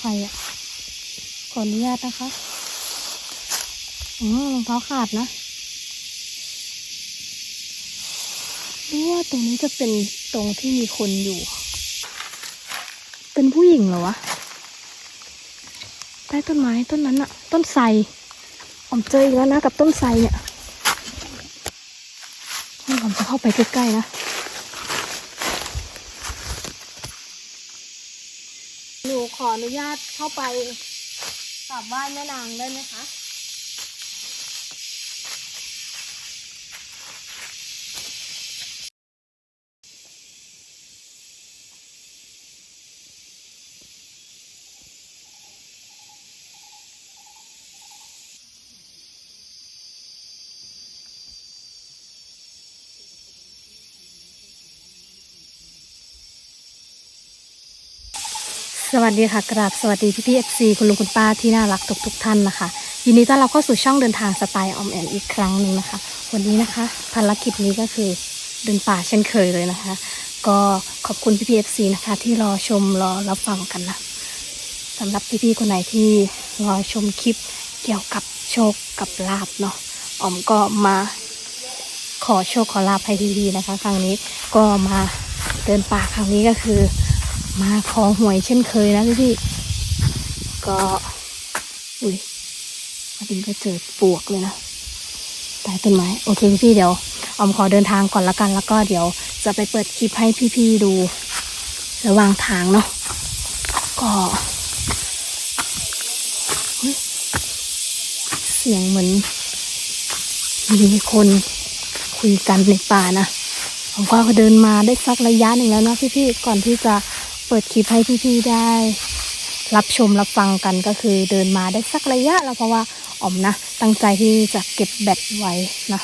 ใครอะ ขออนุญาตนะคะอืมรองเท้าขาดนะรือว่าตรงนี้จะเป็นตรงที่มีคนอยู่ เป็นผู้หญิงเหรอวะ ใต้ต้นไม้ต้นนั้นอะต้นไทรอมเจออีกแล้วนะกับต้นไทรเนี่ยให้ออมจะเข้าไปใกล้ๆนะ หนู ขออนุญาตเข้าไปกราบไหว้แม่นางได้ไหมคะ สวัสดีค่ะกราบสวัสดีพี่พี่เอฟซีคุณลุงคุณป้าที่น่ารักทุกทุกท่านนะคะยินดีต้อนรับเข้าสู่ช่องเดินทางสไตล์ออมแอนอีกครั้งหนึ่งนะคะ วันนี้นะคะ ภารกิจนี้ก็คือเดินป่าเช่นเคยเลยนะคะ ก็ขอบคุณพี่พี่เอฟซีนะคะ ที่รอชมรอรับฟังกันนะสำหรับพี่พี่คนไหนที่รอชมคลิปเกี่ยวกับโชคกับลาบเนาะออมก็มาขอโชคขอลาบให้พี่ๆนะคะ ครั้งนี้ก็มาเดินป่าครั้งนี้ก็คือ มาขอหวยเช่นเคยนะพี่พี่ก็อุ้ยพอดีก็เจอปลวกเลยนะใต้ต้นไม้โอเคพี่พี่เดี๋ยวออมขอเดินทางก่อนละกันแล้วก็เดี๋ยวจะไปเปิดคลิปให้พี่พี่ๆดูระหว่างทางเนาะก็เฮ้ยเสียงเหมือนมีคนคุยกันในป่านะผมก็เดินมาได้สักระยะหนึ่งแล้วนะพี่ๆก่อนที่จะ เปิดคลิปให้พี่ๆได้ รับชมรับฟังกันก็คือเดินมาได้สักระยะแล้วเพราะว่าอ๋อมนะ ตั้งใจที่จะเก็บแบตไว้นะ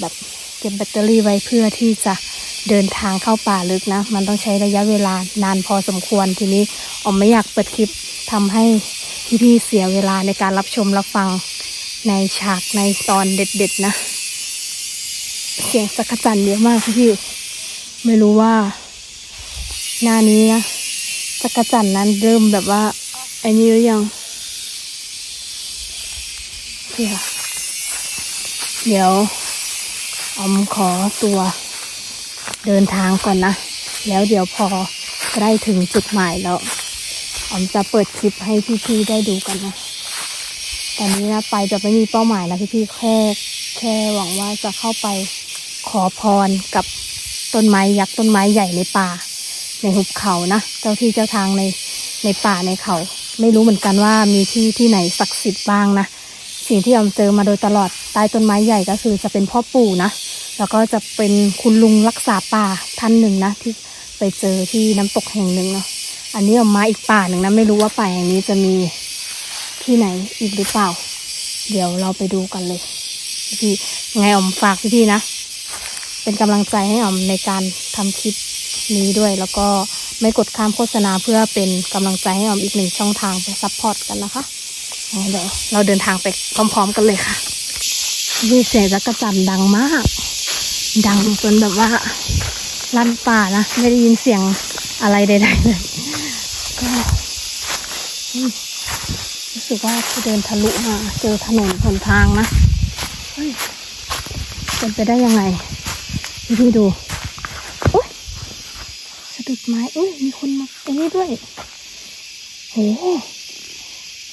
แบบเก็บแบตเตอรี่ไว้เพื่อที่จะเดินทางเข้าป่าลึกนะ มันต้องใช้ระยะเวลานานพอสมควรทีนี้อ๋อมไม่อยากเปิดคลิปทำให้พี่ๆเสียเวลาในการรับชมรับฟังในฉากในตอนเด็ด ๆ นะ เสียงสักจันเยอะมากพี่พี่ไม่รู้ว่า หน้านี้นะสักกะจันนั้นเริ่มแบบว่าไอ้นี่หรือยังเดี๋ยวเดี๋ยวอมขอตัวเดินทางก่อนนะ แล้วเดี๋ยวพอใกล้ถึงจุดหมายแล้วออมจะเปิดคลิปให้พี่ๆได้ดูกันนะตอนนี้นะไปจะไม่มีเป้าหมายแล้วพี่ๆแค่แค่หวังว่าจะเข้าไปขอพรกับต้นไม้ยักษ์ต้นไม้ใหญ่ในป่า ในหุบเขานะ เจ้าที่เจ้าทางในในป่าในเขา ไม่รู้เหมือนกันว่ามีที่ที่ไหนศักดิ์สิทธิ์บ้างนะ สิ่งที่ออมเจอมาโดยตลอดใต้ต้นไม้ใหญ่ก็คือจะเป็นพ่อปู่นะ แล้วก็จะเป็นคุณลุงรักษาป่าท่านหนึ่งนะที่ไปเจอที่น้ำตกแห่งหนึ่งเนาะ อันนี้ออกมาอีกป่าหนึ่งนะไม่รู้ว่าป่าแห่งนี้จะมีที่ไหนอีกหรือเปล่า เดี๋ยวเราไปดูกันเลยพี่ไงออมฝากพี่ๆนะ เป็นกำลังใจให้ออมในการทำคลิป นี้ด้วย แล้วก็ไม่กดข้ามโฆษณาเพื่อเป็นกำลังใจให้ออมอีกหนึ่งช่องทางไปซัพพอร์ตกันนะคะเดี๋ยวเราเดินทางไปพร้อม ๆ กันเลยค่ะนี่เสียงจักรจันดังมาก ดังจนแบบว่าลั่นป่านะไม่ได้ยินเสียงอะไรใดๆเลยก็รู้สึกว่าจะเดินทะลุมาเจอถนนหนทางนะเฮ้ยเป็นไปได้ยังไงพี่ดู สะดุดไม้อุ้ย มีคนมาไอ้นี่ด้วย โห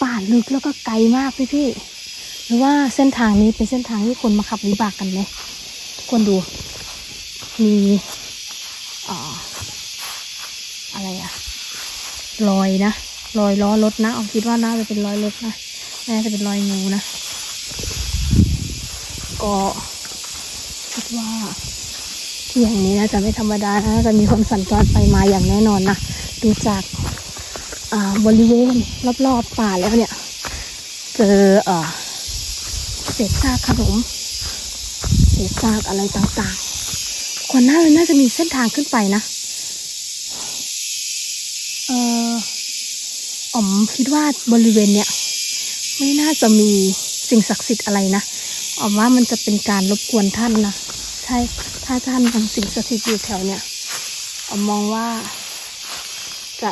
ป่าลึกแล้วก็ไกลมากพี่พี่หรือว่าเส้นทางนี้เป็นเส้นทางที่คนมาขับวิบากกันไหมทุกคนดู มีอ่าอะไรอะรอยนะ รอยล้อรถนะเอาคิดว่าน่าจะเป็นรอยรถนะ น่าจะเป็นรอยงูนะ ก็คิดว่า ที่อย่างนี้น่าจะไม่ธรรมดานะจะมีคนสัญจรไปมาอย่างแน่นอนนะดูจากาบริเวณรอบๆป่าแล้วเนี่ย เจอเศษซากขนมเศษซากอะไรต่างๆก่อนหน้ามันน่าจะมีเส้นทางขึ้นไปนะเอออ๋อมคิดว่าบริเวณเนี้ยไม่น่าจะมีสิ่งศักดิ์สิทธิ์อะไรนะอ๋อมว่ามันจะเป็นการรบกวนท่านนะใช่ ถ้าท่านยังสิ่งสิทธิ์อยู่แถวเนี้ยอ๋อมมองว่าจะ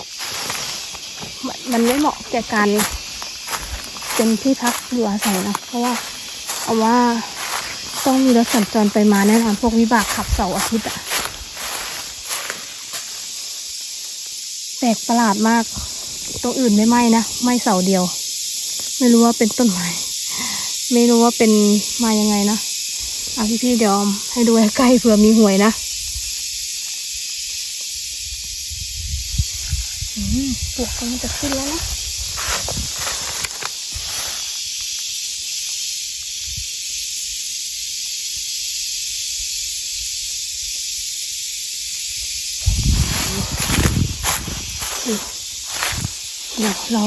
มันมันไม่เหมาะแก่การเป็นที่พักอยู่อาศัยนะเพราะว่าเอาว่าต้องมีรถสัญจรไปมาแน่นอนพวกวิบากขับเสาร์อาทิตย์อะแปลกประหลาดมาก ตรงอื่นไม่ไหม้นะไหม้เสาเดียว ไม่รู้ว่าเป็นต้นไม้ไม่รู้ว่าเป็นมายังไงนะ อะพี่พี่ๆเดี๋ยวให้ดูใกล้เผื่อมีหวยนะอืมปลวกกำลังจะขึ้นแล้วนะเดี๋ยวเรา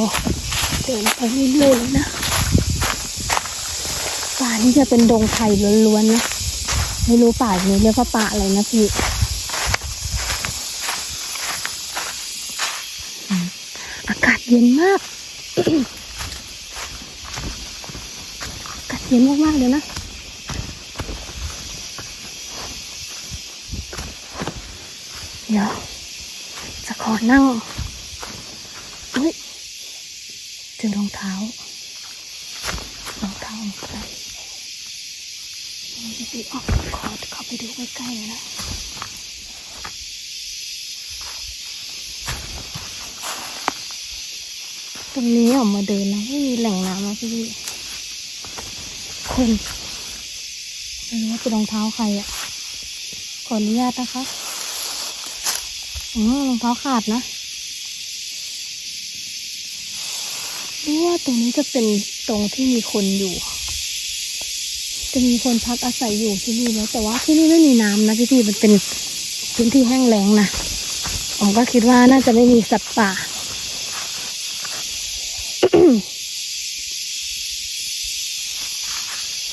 เดินไปเรื่อยๆนะ ป่านี่จะเป็นดงไผ่ล้วนๆนะไม่รู้ป่านี้เรียกว่าป่าอะไรนะพี่อากาศเย็นมากอากาศเย็นมากๆเลยนะเดี๋ยวจะขอนั่ง อุ้ยเจอรองเท้ารองเท้าของใคร นี่พี่ออกขอเข้าไปดูใกล้ๆนะตรงนี้ออกมาเดินนะไม่มีแหล่งน้ำนะพี่คนไม่รู้ว่าเป็นรองเท้าใครอะ่ะ ขออนุญาตนะคะอืมรองเท้าขาดนะรือว่าตรงนี้จะเป็นตรงที่มีคนอยู่ จะมีคนพักอาศัยอยู่ที่นี่แล้วแต่ว่าที่นี่ไม่มีน้ำนะพี่พี่มันเป็นพื้นที่แห้งแล้งนะผมก็คิดว่าน่าจะไม่มีสัตว์ป่า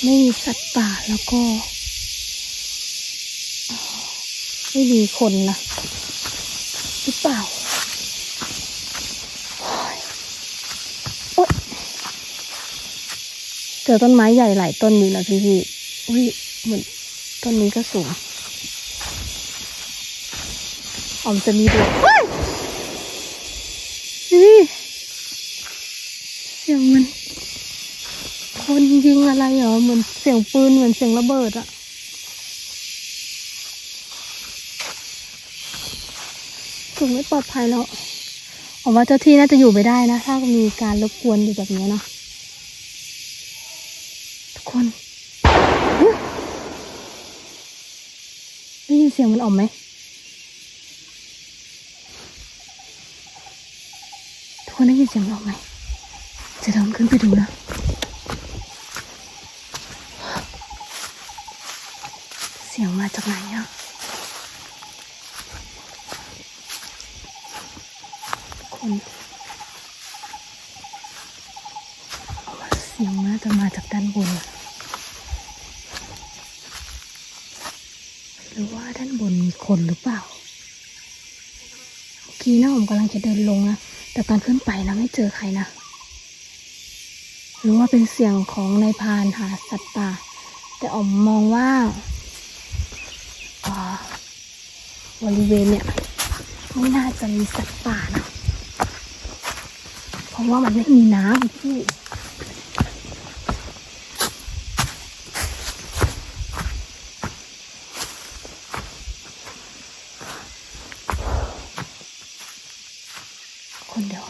ไม่มีสัตว์ป่าแล้วก็ ไม่มีคนนะหรือเปล่า เจอต้นไม้ใหญ่หลายต้นอยู่นะพี่พี่ๆอุ้ยเหมือนต้นนี้ก็สูงออมจะมีดวงเฮ้ยพี่เสียงมัน คนยิงอะไรเหรอเหมือนเสียงปืนเหมือนเสียงระเบิดอะถึงไม่ปลอดภัยแล้วผมว่าเจ้าที่น่าจะอยู่ไม่ได้นะ ถ้ามีการรบกวนอยู่แบบนี้เนาะ คนได้ยินเสียงมันออกไหมทุกคนได้ยินเสียงมันออกไหมจะเดินขึ้นไปดูนะเสียงมาจากไหนอะทุกคนเสียงน่าจะมาจากด้านบนอะหรือว่าด้านบนมีคนหรือเปล่า ทีนะผมกำลังจะเดินลงนะแต่ตอนขึ้นไปนะไม่เจอใครนะ หรือว่าเป็นเสียงของนายพานหาสัตว์ป่า แต่อมมองว่าอ่าบริเวณเนี่ยไม่น่าจะมีสัตว์ป่านะ เพราะว่ามันไม่มีน้ำพี่ คนเดียว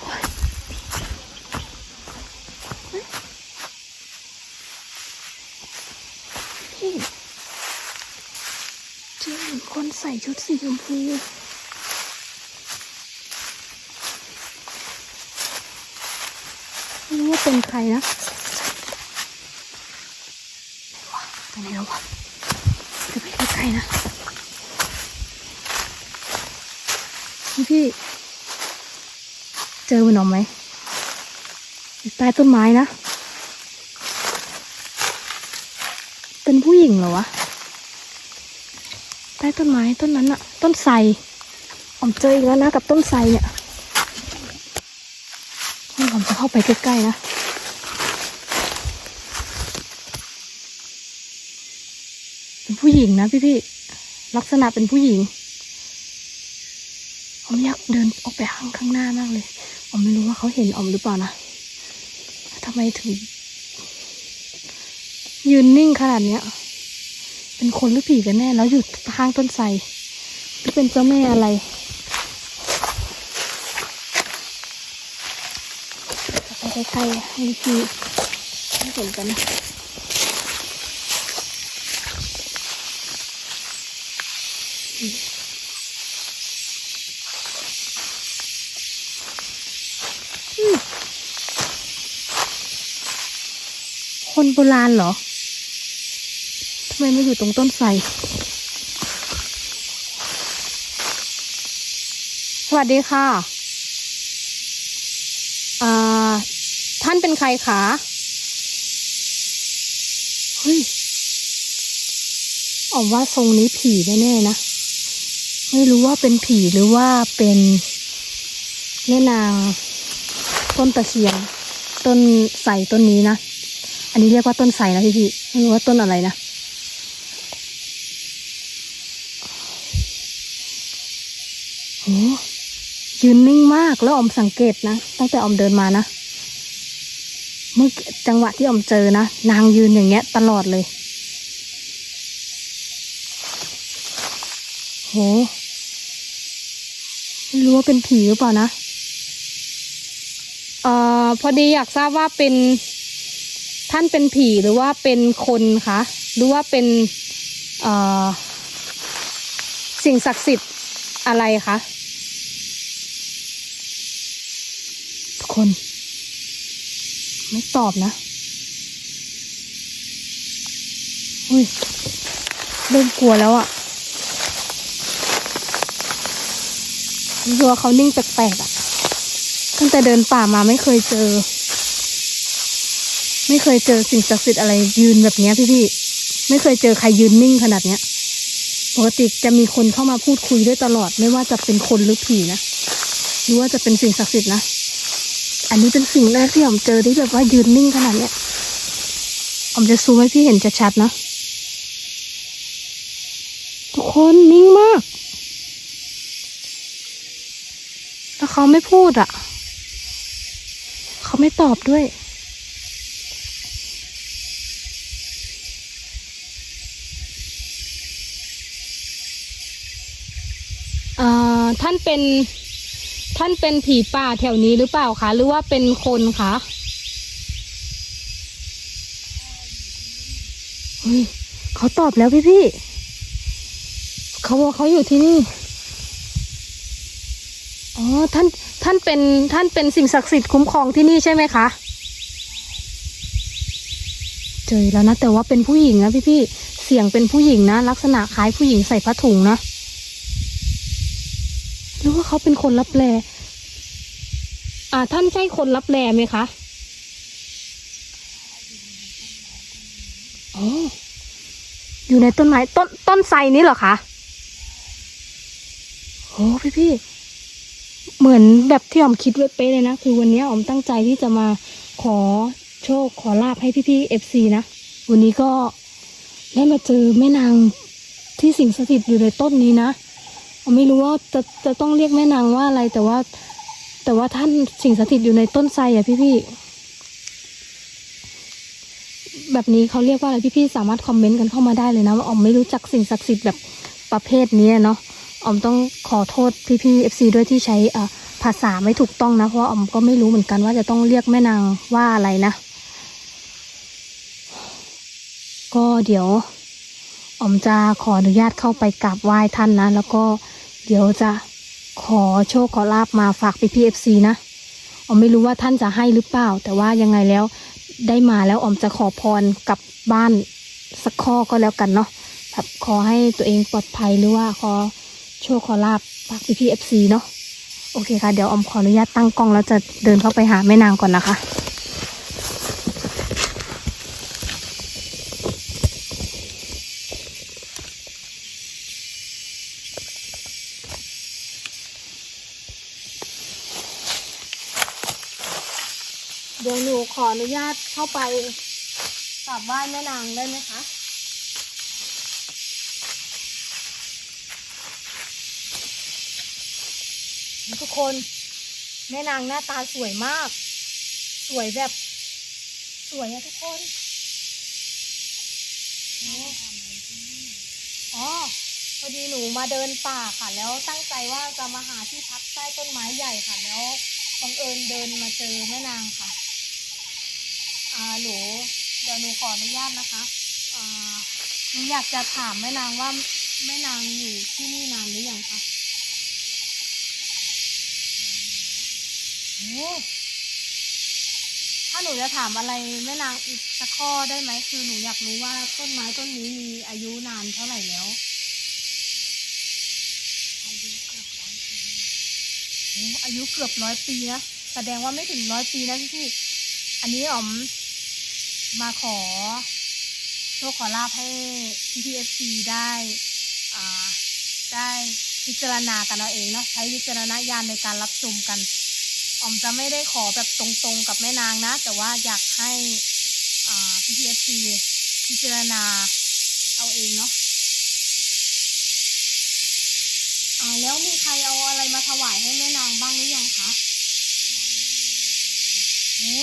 โอ๊ยเฮ้ยพี่ เจอเห็นคนใส่ชุดสีชมพูไม่รู้ว่าเป็นใครนะไหนวะตรงไหนแล้ววะจะไปใกล้ๆนะพี่ เจอมันออไหมอยู่ใต้ต้นไม้นะ เป็นผู้หญิงเหรอวะ ต้ต้นไม้ต้นนั้นอะต้นไทรผมเจออีกแล้วนะกับต้นไทรเนี่ยผมจะเข้าไปใกล้ๆนะเป็นผู้หญิงนะพี่พี่ลักษณะเป็นผู้หญิงออมอยากเดินออกไปข้างข้างหน้ามากเลยออมไม่รู้ว่าเขาเห็นออมหรือเปล่านะทำไมถึงยืนนิ่งขนาดเนี้ย เป็นคนหรือผีกันแน่ แล้วอยู่ข้างต้นไทรหรือเป็นเจ้าแม่อะไร ไปใกล้ๆให้พี่ให้เห็นกันนะคนโบราณเหรอำไมไม่อยู่ตรงต้นไทรสวัสดีค่ะ อ่า ท่านเป็นใครคะ เฮ้ยออกว่าทรงนี้ผีแน่ๆนะ ไม่รู้ว่าเป็นผีหรือว่าเป็นแม่นางต้นตะเคียน ต้นไทรต้นนี้นะ อันนี้เรียกว่าต้นไทรนะพี่พี่ๆไม่รู้ว่าต้นอะไรนะ โห ยืนนิ่งมากแล้วอมสังเกตนะ ตั้งแต่ออมเดินมานะ เมื่อจังหวะที่ออมเจอนะ นางยืนอย่างเงี้ย ตลอดเลย โหไม่รู้ว่าเป็นผีหรือเปล่านะ เอ่อ พอดีอยากทราบว่าเป็นท่านเป็นผีหรือว่าเป็นคนคะหรือว่าเป็นเอ่อสิ่งศักดิ์สิทธิ์อะไรคะ ทุก คน ไม่ตอบนะ อุ้ยเริ่มกลัวแล้วอะรู้สึกว่าเขานิ่งแปลกๆอะตั้งแต่เดินป่ามาไม่เคยเจอ ไม่เคยเจอสิ่งศักดิ์สิทธิ์อะไรยืนแบบเนี้ยพี่ๆ ไม่เคยเจอใครยืนนิ่งขนาดเนี้ย ปกติจะมีคนเข้ามาพูดคุยด้วยตลอด ไม่ว่าจะเป็นคนหรือผีนะ หรือว่าจะเป็นสิ่งศักดิ์สิทธิ์นะ อันนี้เป็นสิ่งแรกที่ผมเจอที่แบบว่ายืนนิ่งขนาดเนี้ยผมจะซูมให้พี่เห็นชัดๆนะ ทุกคนนิ่งมาก แล้วเขาไม่พูดอะ เขาไม่ตอบด้วยอ่าท่านเป็น ท่านเป็นผีป่าแถวนี้หรือเปล่าคะหรือว่าเป็นคนคะเฮ้ยเขาตอบแล้วพี่พี่เขาบอกเขาอยู่ที่นี่อ๋อท่านท่านเป็นท่านเป็นสิ่งศักดิ์สิทธิ์คุ้มครองที่นี่ใช่ไหมคะเจอแล้วนะแต่ว่าเป็นผู้หญิงนะพี่พี่เสียงเป็นผู้หญิงนะ ลักษณะคล้ายผู้หญิงใส่ผ้าถุงนะ หรือว่าเขาเป็นคนรับแลอ่า ท่านใช่คนรับแลไหมคะอ๋ออยู่ในต้นไม้ต้นต้นไทรนี้เหรอคะโอ้พี่พี่เหมือนแบบที่อมคิดไว้เป๊ะเลยนะ คือวันนี้ออมตั้งใจที่จะมาขอโชคขอลาบให้พี่พี่เอฟซีนะ วันนี้ก็ได้มาเจอแม่นางที่สิงสถิตอยู่ในต้นนี้นะ ผมไม่รู้ว่าจะจะต้องเรียกแม่นางว่าอะไร แต่ว่า แต่ว่าท่านสิ่งสถิตอยู่ในต้นไทรอะพี่พี่แบบนี้เขาเรียกว่าอะไรพี่พี่ๆสามารถคอมเมนต์กันเข้ามาได้เลยนะว่าออมไม่รู้จักสิ่งศักดิ์สิทธิ์แบบประเภทนี้เนาะออมต้องขอโทษพี่พี่เอฟซีด้วยที่ใช้อ่าภาษาไม่ถูกต้องนะ เพราะว่าออมก็ไม่รู้เหมือนกันว่าจะต้องเรียกแม่นางว่าอะไรนะ ก็เดี๋ยวออมจะขออนุญาตเข้าไปกราบไหว้ท่านนะ แล้วก็ เดี๋ยวจะขอโชคขอลาบมาฝากพี่พีเอฟซีนะออมไม่รู้ว่าท่านจะให้หรือเปล่า แต่ว่ายังไงแล้วได้มาแล้วออมจะขอพรกับบ้านสักข้อก็แล้วกันเนาะแบบขอให้ตัวเองปลอดภัยหรือว่าขอโชคขอลาบฝากพี่พีเอฟซีเนาะโอเคค่ะ เดี๋ยวออมขออนุญาตตั้งกล้องแล้วจะเดินเข้าไปหาแม่นางก่อนนะคะ เดี๋ยวหนูขออนุญาตเข้าไปกราบไหว้แม่นางได้ไหมคะ ทุกคนแม่นางหน้าตาสวยมาก สวยแบบ สวยนะทุกคนอ๋อพอดีหนูมาเดินป่าค่ะ แล้วตั้งใจว่าจะมาหาที่พักใต้ต้นไม้ใหญ่ค่ะแล้วบังเอิญเดินมาเจอแม่นางค่ะ อ่าหนูเดี๋ยวหนูขออนุญาตนะคะอ่าหนูอยากจะถามแม่นางว่าแม่นางอยู่ที่นี่นานหรือยังคะโอ้ถ้าหนูจะถามอะไรแม่นางอีกสักข้อได้ไหมคือหนูอยากรู้ว่าต้นไม้ต้นนี้มีอายุนานเท่าไหร่แล้วอ้อายุเกือบร้อยปีนะแสดงว่าไม่ถึงร้อยปีนะพี่พี่อันนี้อ๋อม มาขอโชคขอลาภให้พี่พีเอฟซีได้ได้พิจารณากันเอาเองเนาะใช้วิจารณญาณในการรับชมกันออมจะไม่ได้ขอแบบตรงๆกับแม่นางนะ แต่ว่าอยากให้พี่พีเอฟซีพิจารณาเอาเองเนาะอ่าแล้วมีใครเอาอะไรมาถวายให้แม่นางบ้างหรือยังคะโอ้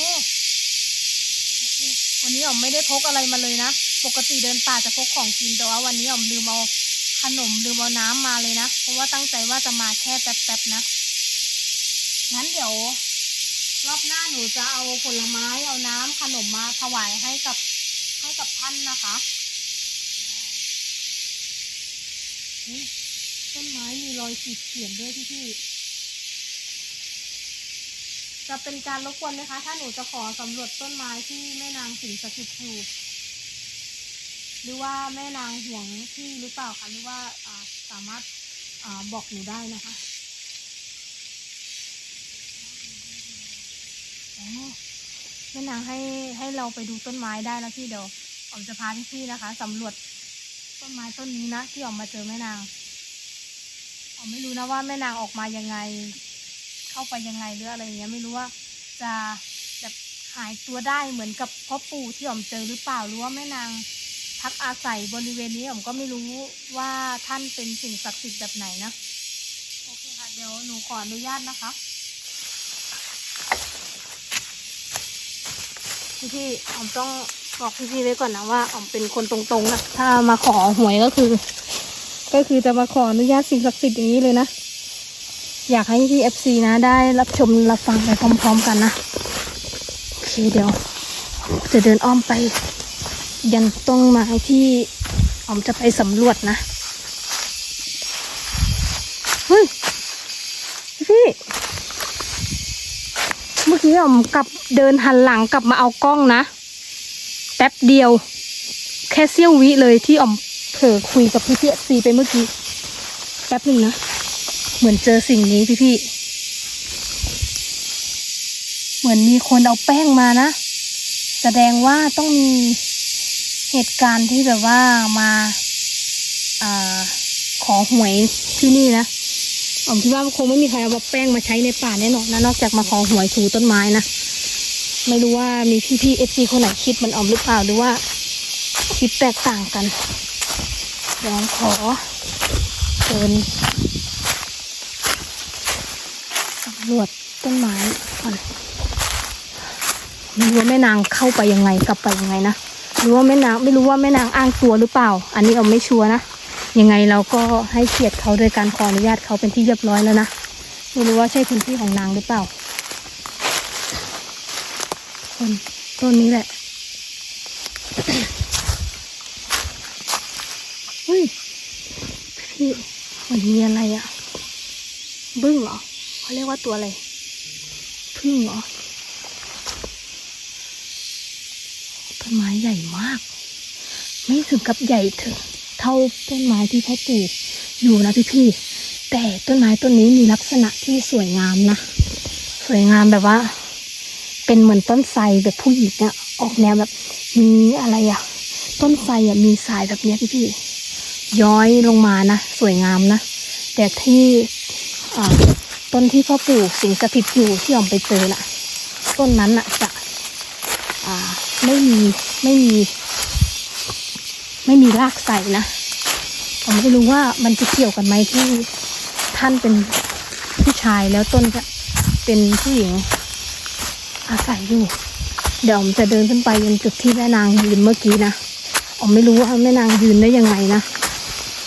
วันนี้อ๋อมไม่ได้พกอะไรมาเลยนะ ปกติเดินป่าจะพกของกินแต่ว่าวันนี้อ๋อมลืมเอาขนมลืมเอาน้ำมาเลยนะ เพราะว่าตั้งใจว่าจะมาแค่แป๊บๆนะ งั้นเดี๋ยว รอบหน้าหนูจะเอาผลไม้เอาน้ำขนมมาถวายให้กับให้กับท่านนะคะต้นไม้มีรอยขีดเขียนด้วยพี่พี่ๆ จะเป็นการรบกวนไหมคะ ถ้าหนูจะขอสำรวจต้นไม้ที่แม่นางสิงสถิตอยู่หรือว่าแม่นางห่วงที่หรือเปล่าคะหรือว่าสามารถอบอกหนูได้นะคะแม่นางให้ให้เราไปดูต้นไม้ได้แล้วพี่เดี๋ยวออมจะพาพี่ๆนะคะสำรวจต้นไม้ต้นนี้นะที่ออมมาเจอแม่นางอ๋อไม่รู้นะว่าแม่นางออกมายังไง เข้าไปยังไงหรืออะไรเงี้ยไม่รู้ว่าจะแบบหายตัวได้เหมือนกับพ่อปู่ที่ออมเจอหรือเปล่าหรือว่าแม่นางพักอาศัยบริเวณนี้ออมก็ไม่รู้ว่าท่านเป็นสิ่งศักดิ์สิทธิ์แบบไหนนะโอเคค่ะเดี๋ยวหนูขออนุญาตนะคะพี่พี่ๆอ๋อมต้องบอกพี่พี่ๆไว้ก่อนนะว่าออมเป็นคนตรงๆนะถ้ามาขอหวยก็คือ ก็คือจะมาขออนุญาตสิ่งศักดิ์สิทธิ์อย่างนี้เลยนะ อยากให้พี่เอฟซีนะได้รับชมรับฟังไปพร้อม ๆ กันนะ โอเคเดี๋ยว จะเดินอ้อมไป ยันต้นไม้ที่ออมจะไปสำรวจนะเฮ้ยพี่ เมื่อกี้ออมกลับเดินหันหลังกลับมาเอากล้องนะ แป๊บเดียว แค่เสี้ยววิเลยที่ออมเผลอคุยกับพี่พี่ซีไปเมื่อกี้ แป๊บหนึ่งนะ เหมือนเจอสิ่งนี้พี่พี่เหมือนมีคนเอาแป้งมานะ แสดงว่าต้องมีเหตุการณ์ที่แบบว่ามาอ่าขอหวยที่นี่นะผมคิดว่าคงไม่มีใครเอาแป้งมาใช้ในป่าแน่นอนนะนอกจากมาขอหวยถูต้นไม้นะไม่รู้ว่ามีพี่พี่เอฟซีคนไหนคิดเหมันออมหรือเปล่าหรือว่า คิดแตกต่างกันเดี๋ยวขอเดินสำรวจต้นไม้ก่อนไม่รู้ว่าแม่นางเข้าไปยังไงกลับไปยังไงนะรือว่าแม่นางไม่รู้ว่าแม่นางอ้างตัวหรือเปล่า อันนี้เราไม่ชัวร์นะยังไงเราก็ให้เกียรติเขาโดยการขออนุญาตเขาเป็นที่เรียบร้อยแล้วนะไม่รู้ว่าใช่พื้นที่ของนางหรือเปล่าต้นต้นนี้แหละเฮ้ยพี่มันมีอะไรอะบึ้งเหรอ เขาเรียกว่าตัวอะไรพึ่งเหรอต้นไม้ใหญ่มาก ไม่ถึงกับใหญ่ถึงเท่าต้นไม้ที่พ่อปลูกอยู่นะพี่พี่ๆแต่ต้นไม้ต้นนี้มีลักษณะที่สวยงามนะ สวยงามแบบว่า เป็นเหมือนต้นไทรแบบผู้หญิงอะออกแนวแบบมีอะไรอะต้นไทรอะมีสายแบบเนี้ยพี่พี่ย้อยลงมานะ สวยงามนะ แต่ที่อ่า ต้นที่พ่อปู่สิงสถิตอยู่ที่ออมไปเจอน่ะ ต้นนั้นน่ะจะอ่าไม่มีไม่มี ไม่มีรากใส่นะผมไม่รู้ว่ามันจะเกี่ยวกันไหมที่ท่านเป็นผู้ชายแล้วต้นจะเป็นผู้หญิงอาศัยอยู่เดี๋ยวออมจะเดินขึ้นไปยังจุดที่แม่นางยืนเมื่อกี้นะออมไม่รู้ว่าแม่นางยืนได้ยังไงนะ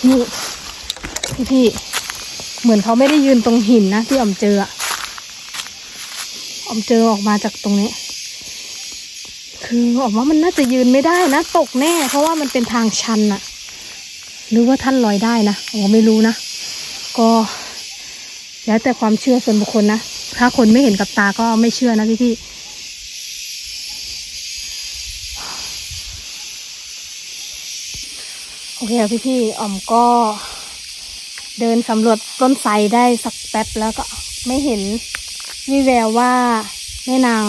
นี่พี่พี่ เหมือนเขาไม่ได้ยืนตรงหินนะที่ออมเจออะออมเจอออกมาจากตรงนี้ คือออกว่ามันน่าจะยืนไม่ได้นะ ตกแน่ เพราะว่ามันเป็นทางชันอะหรือว่าท่านลอยได้นะออมไม่รู้นะ ก็ แล้วแต่ความเชื่อส่วนบุคคลนะ ถ้าคนไม่เห็นกับตาก็ไม่เชื่อนะพี่พี่โอเคพี่พี่อ๋อมก็ เดินสำรวจต้นไทรได้สักแป๊บแล้วก็ไม่เห็นวิแววว่าแม่นาง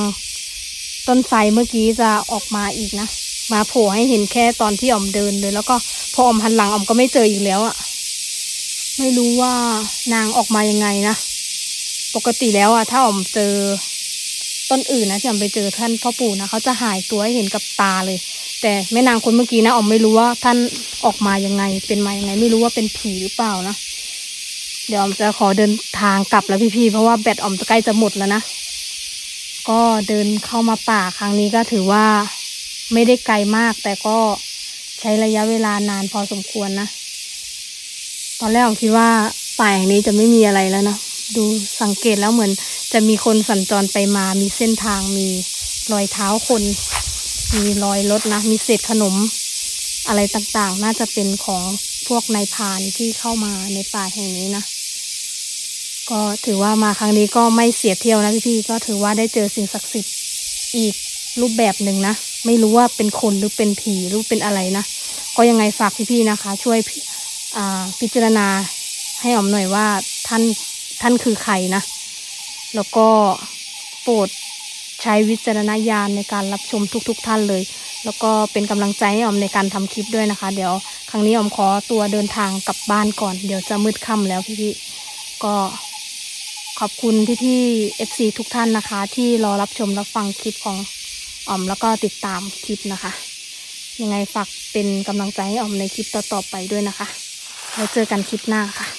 ต้นไทรเมื่อกี้จะออกมาอีกนะ มาโผล่ให้เห็นแค่ตอนที่ออมเดินเลย แล้วก็พออมหันหลังออมก็ไม่เจออีกแล้วอะไม่รู้ว่านางออกมายังไงนะ ปกติแล้วอะถ้าออมเจอต้นอื่นนะที่ออมไปเจอท่านพ่อปู่นะเขาจะหายตัวให้เห็นกับตาเลย แต่แม่นางคนเมื่อกี้นะออมไม่รู้ว่าท่านออกมายังไง เป็นมายังไง ไม่รู้ว่าเป็นผีหรือเปล่านะ เดี๋ยวอมจะขอเดินทางกลับแล้วพี่ๆเพราะว่าแบตออมจะใกล้จะหมดแล้วนะ ก็เดินเข้ามาป่าครั้งนี้ก็ถือว่าไม่ได้ไกลมาก แต่ก็ใช้ระยะเวลานานพอสมควรนะ ตอนแรกผมคิดว่าป่าแห่งนี้จะไม่มีอะไรแล้วนะ ดูสังเกตแล้วเหมือนจะมีคนสัญจรไปมามีเส้นทางมีรอยเท้าคน มีรอยรถนะ มีเศษขนม อะไรต่างๆ น่าจะเป็นของพวกนายพานที่เข้ามาในป่าแห่งนี้นะ ก็ถือว่ามาครั้งนี้ก็ไม่เสียเที่ยวนะพี่ๆก็ถือว่าได้เจอสิ่งศักดิ์สิทธิ์อีกรูปแบบหนึ่งนะ ไม่รู้ว่าเป็นคนหรือเป็นผีหรือเป็นอะไรนะ ก็ยังไงฝากพี่ๆนะคะ ช่วยพิอ่าพิจารณาให้ออมหน่อยว่าท่านท่านคือใครนะ แล้วก็โปรดใช้วิจารณญาณในการรับชมทุกๆทท่านเลย แล้วก็เป็นกำลังใจให้ออมในการทำคลิปด้วยนะคะ เดี๋ยวครั้งนี้ออมขอตัวเดินทางกลับบ้านก่อน เดี๋ยวจะมืดค่ำแล้วพี่ๆก็ ขอบคุณพี่ๆ FC ทุกท่านนะคะ ที่รอรับชมรับฟังคลิปของออมแล้วก็ติดตามคลิปนะคะ ยังไงฝากเป็นกำลังใจให้ออมในคลิปต่อๆไปด้วยนะคะ แล้วเจอกันคลิปหน้าค่ะ